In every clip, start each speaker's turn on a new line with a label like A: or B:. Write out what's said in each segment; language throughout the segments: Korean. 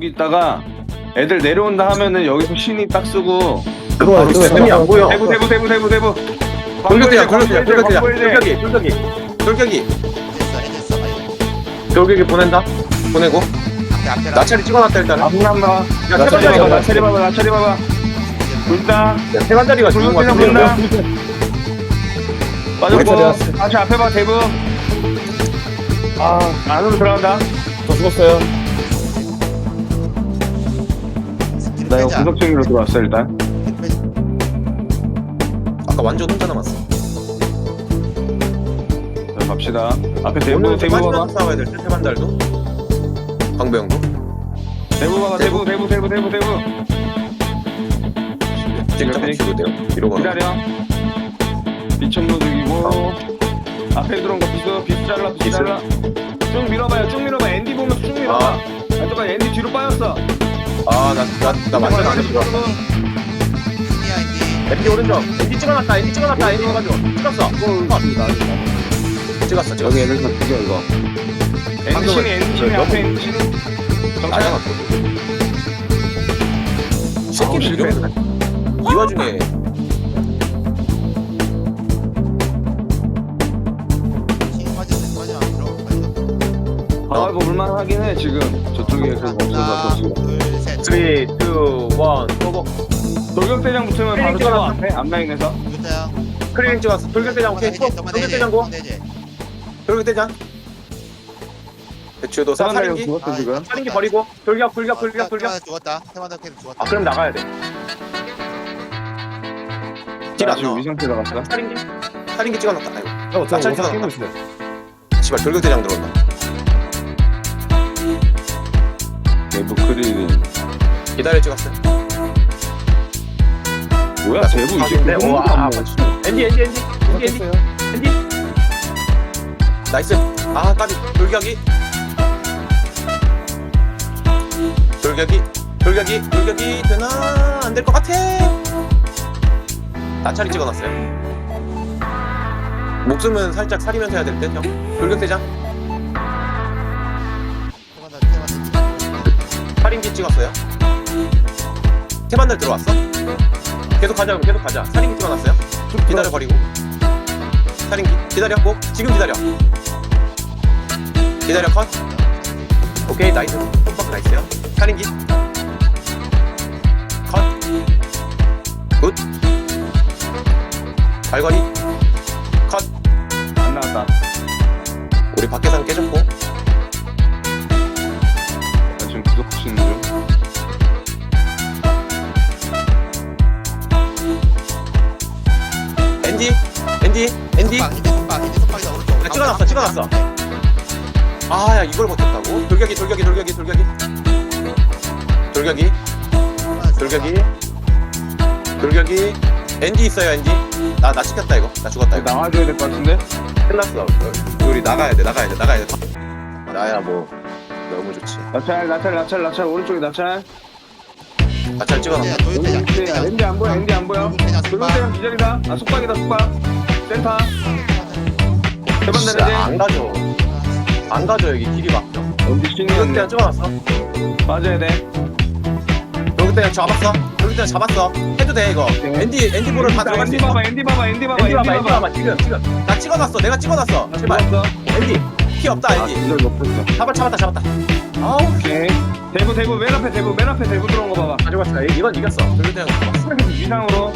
A: 북 있다가 애들 내려온다 하면은 여기서 신이 딱 쓰고
B: 그거 그거
C: 쌤이 안 보여.
A: 대구 대구 대구 대구 대구.
C: 돌격대야 돌격대야 돌격대야.
A: 광고해제.
C: 돌격이 돌격이 돌격이 돌격이 보낸다? 보내고.
D: 앞에 앞에
C: 나차리 찍어놨다 일단은.
A: 아무나
C: 야
A: 나차리 봐봐 나차리 봐봐 나차리 봐봐. 보인다
C: 세반다리가 죽은 거
A: 돌격대장
C: 같은데
A: 본다. 빠졌고
B: 나차리
A: 다시 앞에 봐 대구.
B: 아,
A: 안으로 들어간다.
B: 저 죽었어요.
A: 나 이거
D: 빼자.
A: 구석탱이로 들어왔어 일단.
D: 빼자.
C: 아까 완전 혼자 남았어.
A: 자, 갑시다. 앞에
C: 오늘
A: 대구 봐봐
C: 빠지면서 싸워야 될때 세반달도? 광배형도?
A: 대구 봐봐 대구 대구 대구 대구 대구
C: 찍자고 뒤로 돼요? 뒤로 가
A: 기다려. 비천로 죽이고. 앞에 들어온 거 비스 비스 잘라 비스
C: 비스.
A: 잘라. 쭉 밀어봐요 쭉 밀어봐. 앤디 보면서 쭉 밀어봐.
C: 아.
A: 아 잠깐 앤디 뒤로 빠졌어
C: 아 나 나 나 완전 안 들어
D: 승리야 인디
C: 엔디 오른쪽. 엔디 찍어놨다 엔디 찍어놨다 엔디 가지고. 찍었어. 컷. 찍었어 찍었어.
A: 여기 애들 다 죽여 이거. 신이
C: 너무-
A: 앞에 신이 정찰.
C: 새끼들 이 와중에
A: 아 이거 볼만하긴 해 지금. 저쪽에 그거 없어서 지금
D: 둘셋
C: 3, 2, 1, 고고
A: 돌격대장 붙으면 바로 찍어
C: 찍어놨어.
A: 앞에 앞라인에서.
C: 크레인 찍었어. 돌격대장 오케이. 고 돌격대장 고. 돌격대장. 대추도 사
A: 사람들
C: 살인기?
A: 죽었어 지금.
C: 살인기 버리고. 돌격 돌격 돌격 돌격.
D: 죽었다. 세마다 캐 죽었다.
C: 아 그럼 나가야 돼.
A: 나 지금
C: 나와
A: 위상 들어갔어
C: 살인기? 살인기 찍어놨다. 아이고.
B: 어, 저
C: 나차리
B: 원상
C: 찍어놨다.
B: 있어요.
C: 씨발 돌격대장 들어온다
A: 대부 크릴린
C: 기다려 찍었어
A: 뭐야 대부 이제
C: 근데 그와
A: 정도도 안 먹어.
C: 엔디 엔디 엔디 엔디 엔디. 엔디. 나이스. 아 까비 돌격이. 돌격이. 돌격이. 돌격이. 되나? 안 될 것 같아. 나차리 찍어놨어요. 목숨은 살짝 사리면서 해야 될 듯 형. 돌격 대장 살인기 찍었어요? 태반달 들어왔어? 계속 가자 그럼 계속 가자. 살인기 찍어놨어요? 기다려 버리고. 살인기. 기다렸고 지금 기다려. 기다려 컷. 오케이 나이스. 톡박 나이스요. 살인기. 컷굿. 발걸이. 컷.
A: 안 나왔다.
C: 우리 밖에선 깨졌고 앤디? 앤디? 앤디?
D: 손박 힌디 손박 힌디 손박이다 오른쪽
C: 아, 찍어놨어, 찍어놨어. 아 야 이걸 못했다고? 돌격이 돌격이 돌격이 돌격이. 돌격이. 돌격이. 돌격이. 앤디 있어요 앤디? 나 나 찍혔다 이거. 나 죽었다 이거.
A: 나와줘야 될 것 같은데?
C: 끝났어 어, 우리 나가야 돼 나가야 돼 나가야 돼. 나야 뭐 너무 좋지.
A: 나찰 나찰 나찰 나찰. 오른쪽에 나찰
C: 아 잘 찍어놨다
D: 도요대장
A: 야, 앤디 안 보여 앤디 안 보여. 돌격대장 기절이다. 아 속박이다 속박. 센터. 대반
C: 진짜 안 가져. 안 가져 여기 길이 막혀
A: 앤디
C: 돌격대장
A: 신이었네
C: 찍어놨어?
A: 맞아야 돼.
C: 돌격대장 잡았어? 돌격대장 잡았어? 해도 돼 이거.
A: 네.
C: 앤디 앤디 볼을 다 들어갈 수
A: 앤디
C: 있어.
A: 봐봐 앤디 봐봐 앤디 봐봐
C: 앤디 봐봐. 앤디 봐봐. 지금 지금. 나 찍어놨어. 내가 찍어놨어.
A: 나
C: 제발.
A: 죽었어.
C: 앤디 피 없다
A: 아
C: 앤디.
A: 기절 못했어.
C: 잡아 잡았다 잡았다 아우
A: 오케이. 대구 대구 맨 앞에 대구 맨 앞에 대구 들어온 거 봐봐.
C: 가져갔어 이건 이겼어. 돌격대장
A: 위상으로.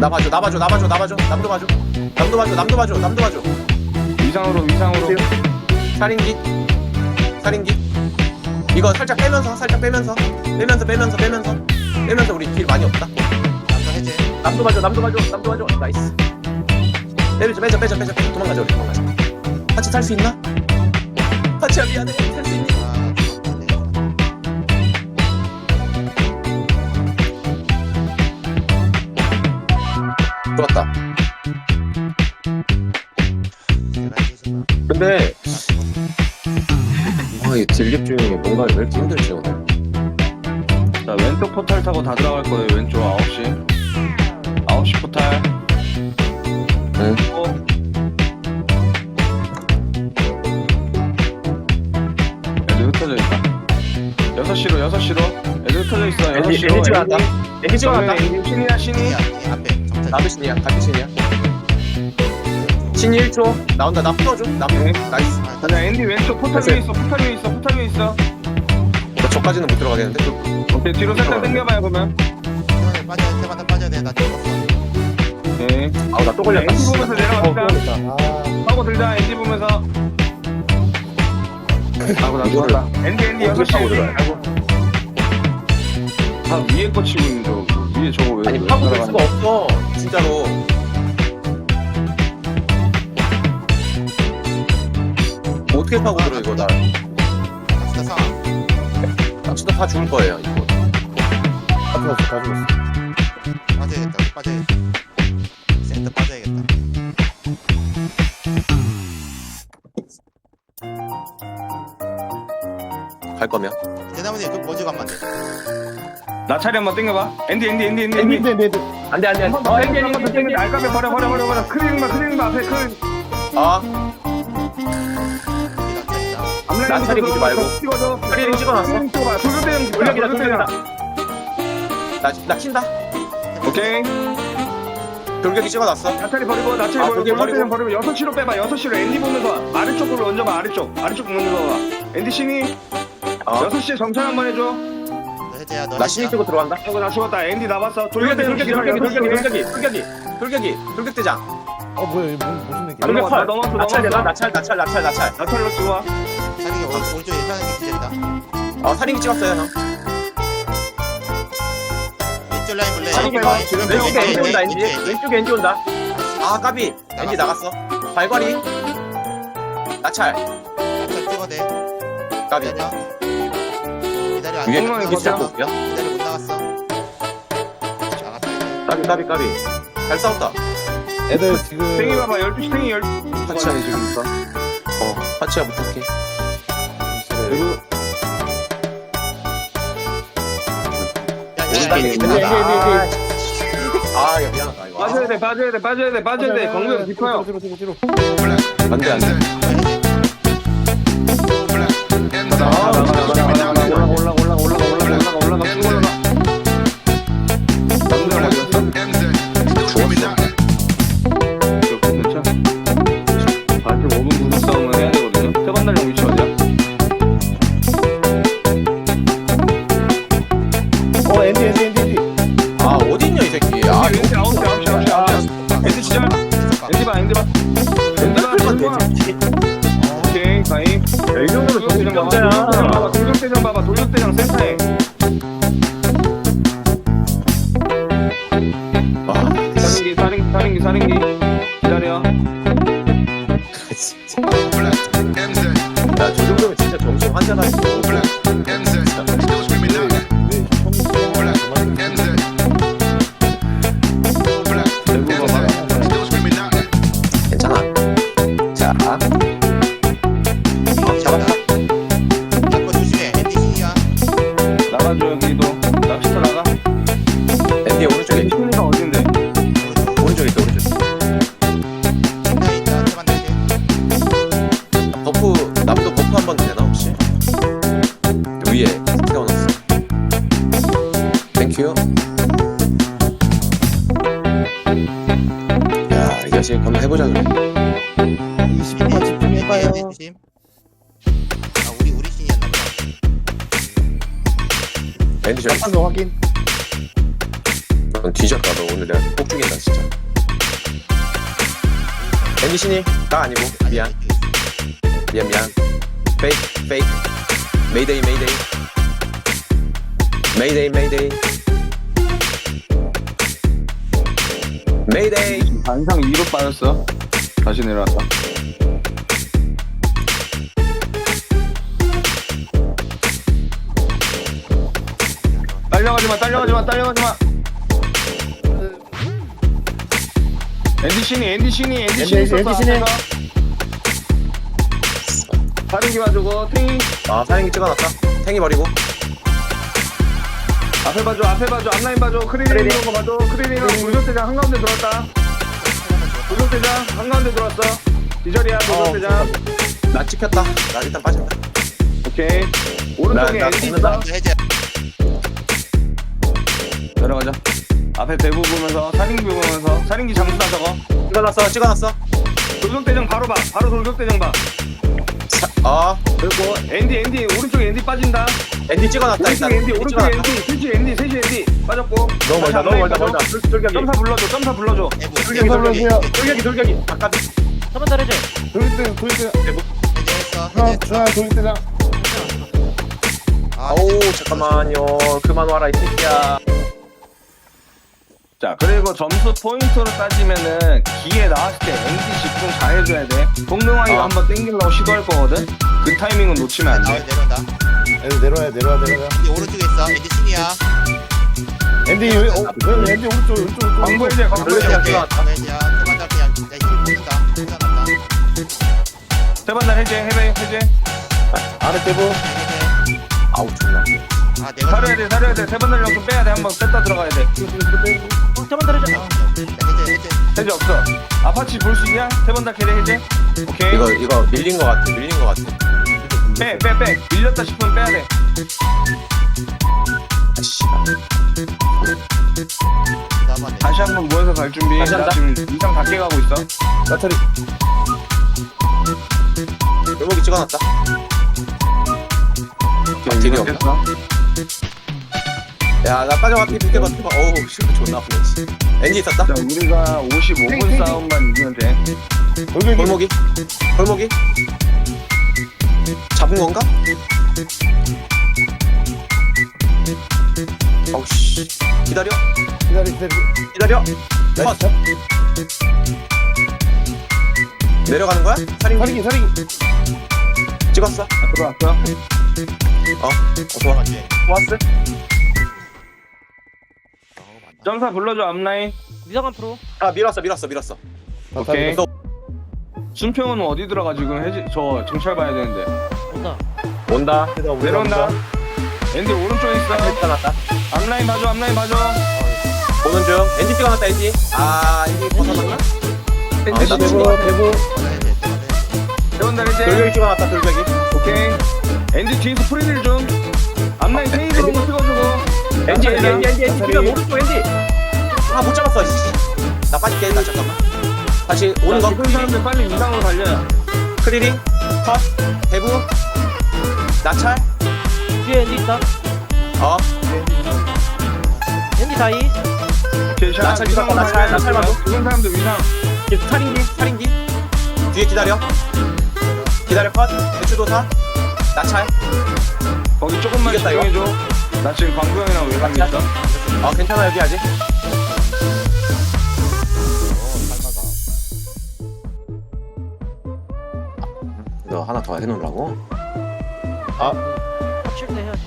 C: 나 봐줘 나 봐줘 나 봐줘 나 봐줘. 남도 봐줘. 남도 봐줘 남도 봐줘 남도 봐줘.
A: 위상으로 위상으로.
C: 살인기? 살인기? 이거 살짝 빼면서 살짝 빼면서. 빼면서 빼면서 빼면서. 빼면서 우리 길 많이 없다.
D: 남자 해제.
C: 남도 봐줘 남도 봐줘 남도 봐줘. 나이스. 빼자 빼자 빼자 빼자 빼자 도망가자 우리. 도망가자. 같이 탈 수 있나? 좋았다. 근데 아이 딜립 중에 뭔가 왜 이렇게 힘들지 오늘.
A: 자 왼쪽 포탈 타고 다 들어갈 거예요. 왼쪽 9시. 9시 포탈 흩어져 있다 6시로 6시로. 애들 터져 있어
C: 엔디
A: 6시로.
C: 엔디 찍어놨다. 엔디 찍어놨다.
A: 신이야 신이?
D: 앞에 정찰.
C: 나도 신이야 같은 신이야. 신이 1초. 나온다. 나 풀어줘. 나
A: 네.
C: 나이스.
A: 가자 앤디 왼쪽 포탈 위에 있어 포탈 위에 있어 포탈 위에 있어.
C: 나 저까지는 못 들어가겠는데?
A: 오케이 뒤로 살짝 당겨봐요 그러면.
D: 세만들 빠져야 세만들 빠져야 돼나 죽었어.
A: 오케이
C: 아우 나또 걸렸다.
A: 앤디 보면서
B: 어,
A: 내려갑시다.
B: 아,
A: 하고 들자 앤디 보면서 하고 나
C: 이거를
A: 죽었다 앤디 앤디 6시
C: 타고
A: 앤디
C: 들어가요?
A: 아이고. 다 위에 거 치고 있는 저 위에 저거 왜
C: 아니
A: 왜
C: 파고 들
A: 따라가는
C: 수가 없어 진짜로. 어떻게 파고 들어 이거 나
D: 상황
C: 나 진짜 다 죽을 거예요 이거.
B: 다 죽었어, 다 죽었어.
D: 빠져야겠다 빠져야겠다 나
A: 차례 한번 앤디 앤디 앤디 앤디
B: 엔디,
A: 앤디.
B: 엔디, 엔디.
C: 안돼 안돼
A: 한번 더 앤디 한번 더 당겨 알까be 버려 버려 버려 버려. 봐 크리링 봐 앞에 크리링
C: 아나 차례 보지 말고.
A: 찍어줘
C: 크리링 찍어놨어.
A: 크리링 찍어봐. 돌격대장
C: 돌격이다 돌격이다.
A: 돌격대장
C: 나, 나 친다.
A: 오케이.
C: 돌격이 찍어놨어.
A: 나차리 버리고 나차리
C: 아,
A: 버리고
C: 돌격
A: 돌격대장
C: 버리고.
A: 버리고. 6시로 빼봐. 6시로 앤디 보면서 아래쪽으로 얹어봐 아래쪽. 아래쪽 봐봐. 앤디 신이
C: 어.
A: 6시에 정찰 한번 해줘
D: 너 해제야 너
C: 나 신이
D: 해제야
C: 쪽으로 들어간다?
A: 아이고 나 죽었다. 앤디 나봤어.
C: 돌격이
A: 돌격대장
C: 돌격이 돌격이 돌격이
A: 6시에
C: 돌격이 돌격이 돌격이 돌격대장
B: 어, 뭐야, 이거 무슨, 무슨 얘기야?
A: 돌격.
C: 돌격펄
A: 넘어왔어,
C: 나찰
A: 넘어왔어.
C: 나찰 나찰 나찰 나찰
A: 나찰로 찍어와
D: 사는 게 오른- 오른쪽에 사는 게 기절이다.
C: 어 살인기 찍었어요 형.
D: 왼쪽 라인 볼래
C: 살인기
D: 왼쪽
C: 봐. 왼쪽에
D: 왼쪽
C: 엔지
D: 라인,
C: 온다
D: 왼쪽
C: 엔지. 왼쪽에 엔지 온다. 아 까비. 엔지 나갔어? 발걸이. 나찰
D: 왼쪽 찍어대.
C: 까비.
D: 기다려
C: 위에
A: 엉망이
C: 잡고 올게요.
D: 기다려 못 나갔어. 나갔다 이제
C: 까비 까비 까비. 잘 싸웠다.
B: 애들 지금.
A: 탱이 봐봐 12시 탱이 12시.
C: 같이 하네 지금 있어? 어 파치야 부탁해
A: 그리고
D: 야야
C: 아 야, 미안하다 이거.
A: 빠져야 돼 빠져야 돼 빠져야 돼 빠져야 돼. 광명 깊어요.
B: 뒤로, 뒤로, 뒤로.
C: 안돼 안돼.
A: 나가
C: 야저 정도면 진짜 정신 있 해보자 그래
B: 20분만 집중해봐요.
D: 아 우리 우리 신이었나 보다.
C: 엔디 저기
B: 한거 확인.
C: 넌 뒤졌다 너 오늘 내가 꼭 죽인다 진짜. 엔디 신이 나 아니고 미안 미안. 미안 페이크 페이크 메이데이 메이데이 메이데이 메이데이 메이데이
A: 반상 위로 빠졌어. 다시 내려왔다 딸려가지마 딸려가지마 딸려가지마. 앤디 신이 앤디 신이 앤디 신이
B: 앤디, 앤디 신이.
A: 다른 기 봐주고 탱이.
C: 아 사행기 찍어놨다. 탱이 버리고
A: 앞에 봐줘 앞에 봐줘 앞라인 봐줘 크리링. 이런 거 봐줘 크리링은 돌격대장 한가운데 들어왔다 돌격대장 한가운데 들어왔어 기절이야 돌격대장
C: 나 찍혔다 나 일단 빠진다
A: 오케이. 오른쪽에
C: 나
A: 엔디
C: 죽는다.
A: 있어.
D: 해제
A: 내려가자. 앞에 배부 보면서 살인기 보면서 살인기 장수다 저거.
C: 찍어놨어 찍어놨어
A: 돌격대장 바로 봐. 바로 돌격대장 봐.
C: 어
A: 그리고 엔디 엔디 오른쪽에 엔디 빠진다.
C: 엔디 찍어놨다
A: 엔디 오른쪽에
C: 찍어놨다.
A: 엔디 셋이 엔디 셋이 엔디. 빠졌고.
C: 너무 멀다 너무 멀다 멀다 돌- 돌격이.
A: 점사 불러줘. 점사 불러줘.
C: 돌격이 돌격이. 돌격이 돌격이. 아까
E: 한번 더 해제.
B: 돌리대 돌리대
D: 해제했어
B: 하나 돌리대장
D: 아
C: 아우 잠깐만요. 그만 와라 이 새끼야
A: 자 그리고 점수 포인트로 따지면은 기회 나왔을 때 엔디 집중 잘 해줘야 돼. 동능왕이가
C: 어.
A: 한번 땡기려고 시도할 거거든. 그 타이밍은 놓치면
D: 안아
A: 돼.
D: 내려온다
B: 애들 내려와야 내려와 내려와
D: 이제 오른쪽에 있어 엔디 순이야
B: 앤디 왜 어, 왜 앤디 오른쪽 오른쪽 오른쪽
A: 광고 해제 광고. 해제.
D: 오케이
C: 찍어놨다.
D: 해제야 그만 달 그냥 야힘 붙는다 괜찮았다
A: 세번날 해제 해제 해제.
B: 아래 대부
D: 해제
C: 아우 존나
D: 아 내가
A: 사려야 돼 사려야 돼. 세번날 영좀 빼야 돼. 한번 뺐다 들어가야 돼.
E: 어, 한번 더 해제.
D: 해제 해제
A: 해제 없어. 아파치 볼 수 있냐? 세번날 캐리 해제. 오케이.
C: 이거 이거 밀린 거 같아 밀린 거 같아
A: 빼 빼 빼. 밀렸다 싶으면 빼야 돼.
C: 아씨
A: 다시 한 번 모여서 갈 준비.
C: 다시
A: 나
C: 한다.
A: 지금 이상 다 깨가고 있어.
B: 나타리
C: 골목이 찍어놨다 아, 딜이 없나?
A: 됐어.
C: 야 나 빠져가 피피게 버텨봐 어우 슈퍼 존나 아프네 씨. 엔지 있었다?
A: 자 우리가 55분 싸움만 이기면 돼.
C: 골목이? 골목이? 잡은 건가? 어우 씨. 기다려.
B: 기다리 기다리
C: 기다려.
B: 나이스
C: 컷.
B: 잡
C: 내려가는 거야? 살인기
B: 살리기 살리기.
C: 찍었어?
A: 들어왔어.
C: 어 좋아
D: 맞지
C: 좋았어
A: 점사 불러줘 앞라인.
E: 위상한 프로.
C: 아 밀었어 밀었어 밀었어
A: 오케이.
C: 또
A: 순평은 어디 들어가 지금 해지 저 정찰 봐야 되는데.
E: 온다.
C: 온다
A: 내려온다. 엔디 오른쪽에 있어.
C: 괜찮았다
A: 앞라인 봐줘 앞라인 봐줘.
C: 보는 중 엔지 찍어놨다 엔지 아 엔지 벗어났나?
A: 엔디
C: 나
B: 대부
A: 세번날 해제.
C: 돌격이 찍어놨다 돌격이
A: 오케이. 엔디 뒤에서 프리딜 좀. 앞라인 페이지 로고 찍어주고.
C: 엔지 엔지 엔지 엔지 엔지. 지금 오른쪽 엔지 아 못 잡았어 씨. 나 빠질게 나 잠깐만 다시 오는
A: 거큰 사람들 빨리 위상으로 달려요.
C: 크리링 컷 대부 나찰
E: 뒤에 엔디 있다.
C: 어
E: 엔디
A: 샷.
C: 나찰
A: 위상으로
C: 나찰. 나찰 봐도.
A: 죽은 사람들 위상.
C: 살인기 살인기 뒤에 기다려 기다려 컷 대추도사 나찰
A: 거기 조금만
C: 이겼다, 이거.
A: 집중해줘. 나 지금 광구 형이랑 외곽에
C: 맞자.
A: 있어.
C: 어 괜찮아. 여기 아직 너 하나 더 해놓으라고?
E: 확실 때 해야지.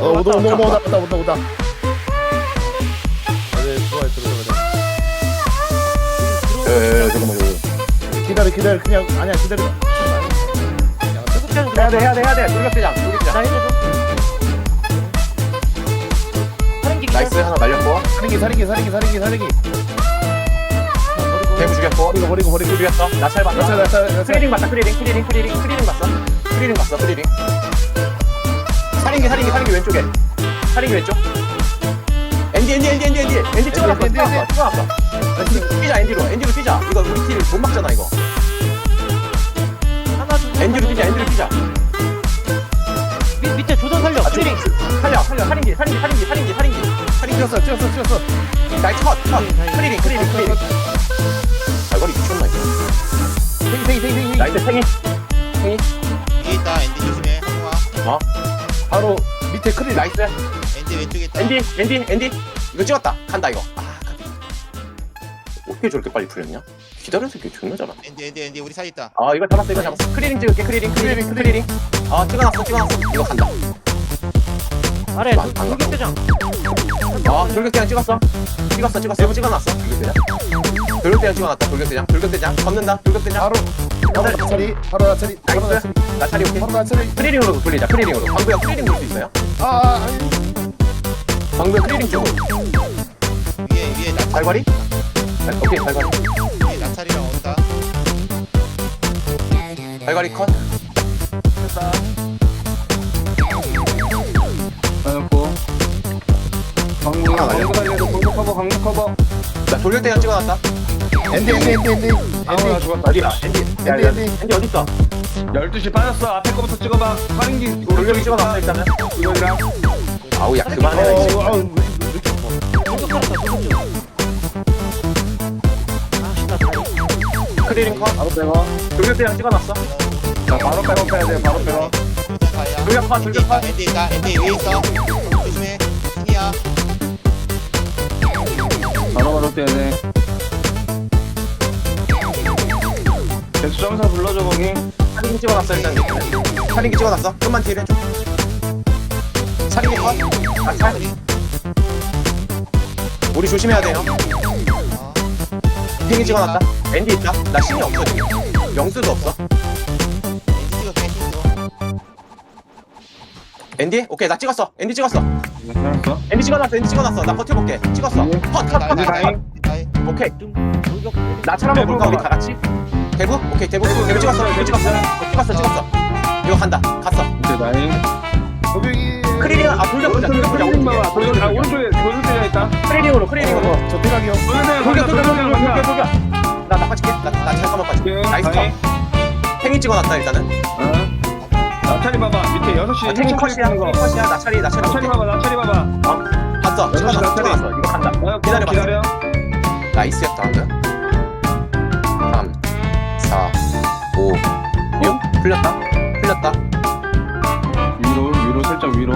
B: 어 오다 오다 오다 오다 오다 오다. 아네 들어와 들어와
C: 에에 잠깐만 이거
B: 기다려 기다려. 그냥 아니야 기다려.
E: 태국장
C: 해야 돼 해야 돼 해야 돼. 돌격대장 돌격대장
E: 나 좀.
C: 나이스. 하나 날렸고.
B: 살리기 살리기 살리기 살리기 살리기.
C: 대구 죽였고.
B: 버리고 버리고 버리고.
C: 죽였어. 나찰 봤어.
B: 나차 나차
C: 크리링 봤다 크리링 크리링 크리링 크리링 봤어. 크리링 봤어. 크리링. 살인기 살인기 살인기 왼쪽에. 살인기 왼쪽. 엔디 엔디 엔디 엔디 엔디. 엔디 찍어놨어.
B: 엔디, 엔디,
C: 찍어놨어. 뛰자 엔디로. 엔디로 뛰자. 이거 우리 팀 못 막잖아 이거.
E: 하나.
C: 엔디로 뛰자 엔디로 뛰자.
E: 밑 밑에 조전 살려.
C: 아,
E: 트레링.
C: 살려 살려. 살인기 살인기 살인기 살인기 살인기
B: 찍었어 찍었어 찍었어.
C: 컷컷. 크리링 크리링 크리링 알거리 미쳤나 이거?
B: 탱이 탱이 탱이 탱이.
C: 나이스 탱이.
D: 위에 있다 엔디 조심해. 한동아
B: 바로 밑에 크리
C: 나이스.
D: 엔디 왼쪽에 있다.
C: 엔디 엔디 엔디 이거 찍었다. 간다 이거. 아 간다. 어떻게 저렇게 빨리 풀렸냐? 기다려 새끼 존나 잘하네.
D: 엔디 엔디 엔디 우리 사이 있다.
C: 아 이거 잡았어 이거 잡았어. 크리링 찍을게 크리링 크리링 크리링 아 찍어놨어 찍어놨어. 이거 간다
E: 아래
C: 안- 안
E: 돌격대장.
C: 아 돌격대장 찍었어? 찍었어 찍었어. 이거 찍어놨어? 돌격대장? 돌격대장 찍어놨다. 돌격대장. 돌격대장. 걷는다. 돌격대장.
B: 바로 바로 나차리 바로 나차리. 바로
C: 나이스.
B: 나차리.
C: 나 차리 오케이.
B: 바로 나차리.
C: 크리링으로 돌리자 크리링으로. 방구야 크리링 볼수 있어요?
B: 아아
C: 방구야 크리링 쪽으로
D: 위에 위에 나
C: 발걸이? 아, 오케이 발걸이.
D: 위에 나찰이랑 온다.
C: 발걸이 컷
A: 강도 살려줘 강도 커버 강도 커버
C: 나 돌격대장 찍어놨다.
B: 엔디 엔디 엔디 엔디
A: 아우 나 죽었다.
C: 어디야? 앤디 야,
B: 엔디
C: 야,
B: 엔디
C: 앤디 어딨어?
A: 12시 빠졌어. 앞에 거부터 찍어봐. 파링기
C: 돌격 찍어놨어 일단은.
A: 이거랑.
C: 아우 야 그만해라 이제
B: 어, 어, 왜 이렇게
C: 크리링 컷.
A: 바로 빼고.
C: 돌격대장 찍어놨어.
A: 자 바로 빼고 빼야 돼. 바로 빼고.
D: 가야.
C: 돌격 컷 돌격 컷.
D: 앤디 있다. 앤디 위에 있어.
A: 바로 바로 빼야 돼. 계속 점사 불러줘 거기.
C: 살인기 찍어놨어 일단. 살인기 찍어놨어? 좀만 뒤로 해줘 살인기 컷 아, 살. 우리 조심해야 돼요.
D: 어.
C: 팽이 찍어놨다. 앤디 있다. 나 신이 없어 지금. 영수도 없어.
D: 앤디?
C: 오케이 나 찍었어. 앤디 찍었어
A: 알았어?
C: 앤디 찍어놨어 앤디 찍어놨어. 나 버텨볼게. 찍었어.
A: 네.
C: 컷컷컷
A: 앤디 다행.
D: 다이.
C: 오케이.
E: 좀 돌격
C: 나찰 한번 볼까 우리 다 같이? 대부? 오케이 대부 대부 찍었어 대부 찍었어. 어, 찍었어 찍었어. 이거 간다. 갔어.
A: 이제 나이
B: 고백이
C: 크리링 아 돌격 보자 돌격 보자
A: 돌격 봐봐 돌격 아 오른쪽에 돌격 대가 있다.
C: 크리링으로 크리링으로.
B: 저 대각이요.
A: 돌격
C: 돌격 돌격 돌격 돌격
A: 돌격
C: 돌격 나나 빠질게. 나나 잠깐만 빠질게. 나이스 컷. 팽이 찍어놨다 일단은.
A: 어 나차리 봐봐. 밑에 6시
C: 아, 팽이 컷이야. 컷이야. 나찰이 나찰이.
A: 나차리
C: 오케이
A: 봐봐 나차리 봐봐.
C: 봤어.
A: 여섯 시
C: 찍어놨어
A: 나찰이.
C: 찍어놨어 이거 간다.
A: 어,
C: 기다려봐.
A: 기다려.
C: 나이스였다 방금. 3 4 5 6 풀렸다. 풀렸다.
A: 위로 위로 살짝 위로.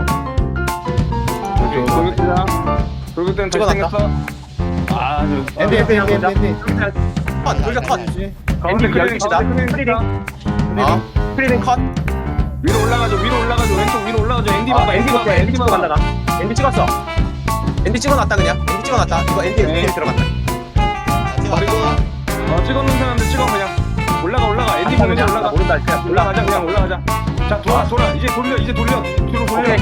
A: 돌격대장 돌격대장 잘
C: 찍어놨다.
A: 생겼어. 아주
B: 엔디 엔디 엔디 엔디 엔디.
C: 컷 돌격 컷.
A: 가운데. 크리링
C: 크리링.
A: 크리링
C: 어? 프리링 컷
A: 위로 올라가죠 위로 올라가죠 왼쪽 위로 올라가죠 엔디
C: 아,
A: 봐봐
C: 엔디
A: 봐봐
C: 엔디
A: 엔디 봐봐.
C: 간다 나 엔디 찍었어. 엔디 찍어놨다 그냥. 엔디 찍어놨다. 이거 엔디
A: 네.
C: 엔디 들어갔다.
A: 그리고 어 찍어놓은 사람들 찍어 그냥. 올라가 올라가. 엔디
C: 갔다
A: 보면서 올라가.
C: 모른다 그냥. 올라가
A: 올라가자 그냥 올라가자. 자 돌아 돌아. 이제 돌려 이제 돌려. 뒤로 돌려.
C: 오케이.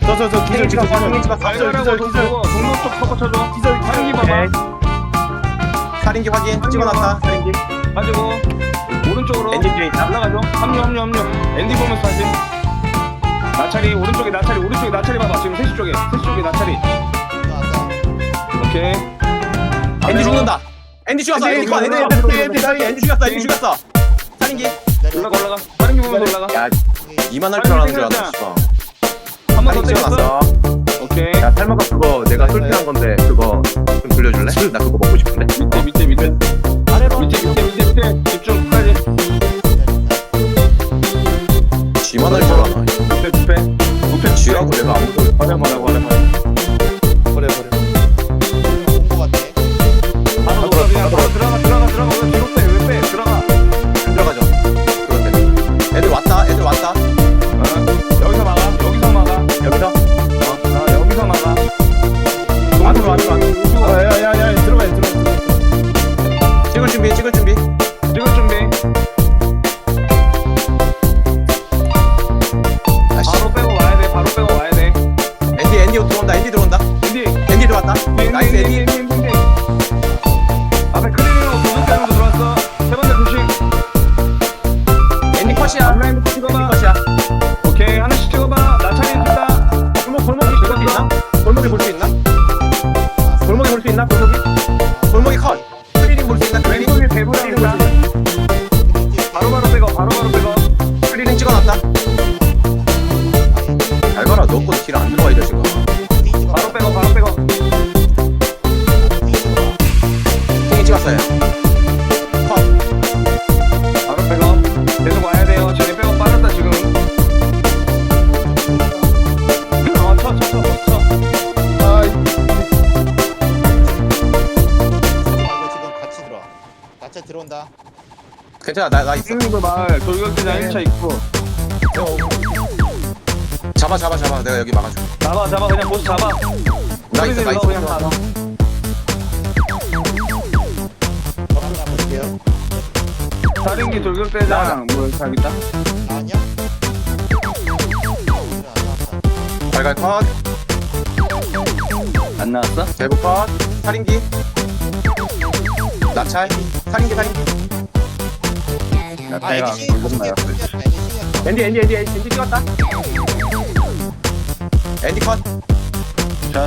B: 저저저 기절 기절 기절.
C: 찍었어
A: 발가락으로
B: 기절,
A: 돈
B: 기절.
A: 주고 동료 쪽 커버 쳐줘.
C: 기절
A: 살인기
C: 오케이.
A: 봐봐
C: 살인기 확인 찍어놨다. 살인기.
A: 가지고 오른쪽으로.
C: 엔디 뒤에 있다
A: 올라가죠? 합류 합류 합류. 엔디 보면서 다시. 나차리 오른쪽에 나차리 오른쪽에 나차리 봐봐. 지금 3시 쪽에 3시 쪽에 나차리. 오케이.
C: 엔디 죽는다. 엔디 죽였어. 엔디 컷 엔디
B: 엔디, 엔디, 엔디,
C: 엔디 엔디 죽였어. 엔디 죽였어. 살인기.
A: 올라가 올라가. 다른 게 보면서 올라가.
C: 야 이만할 줄 알았는 줄 알았어
A: 한번더
C: 살인
A: 때렸어
C: 찍어놨어
A: 오케이
C: 야 탈모가 그거 내가 솔직한 건데 그거 좀 돌려줄래? 나 그거 먹고 싶은데?
A: 밑에 밑에 밑에.
E: 아래로
A: 밑에 밑에 밑에 밑에. 집중 끝까지
C: 쥐만 할 줄 아나
A: 부패 부패 부패
C: 쥐하고 내가 아무도
A: 버려 버려 버려 버려
B: 버려.
A: 승리도 마을 돌격대장 1차 입구
C: 잡아 잡아 잡아. 내가 여기 막아줘
A: 잡아 잡아. 그냥 보스 잡아.
C: 나 있어 나 있어
A: 그냥 잡아.
D: 한번 볼게요.
A: 사rin기 돌격대장 뭐 자기다
D: 나왔냐? 오늘 안 나왔다.
C: 발갈 컷
A: 안 나왔어?
C: 대부 컷 살인기? 나찰 살인기 살인기
D: 아, 앤디 씨. 앤디 씨.
C: 앤디 앤디 앤디 앤디 앤디 찍었다 앤디 컷
A: 자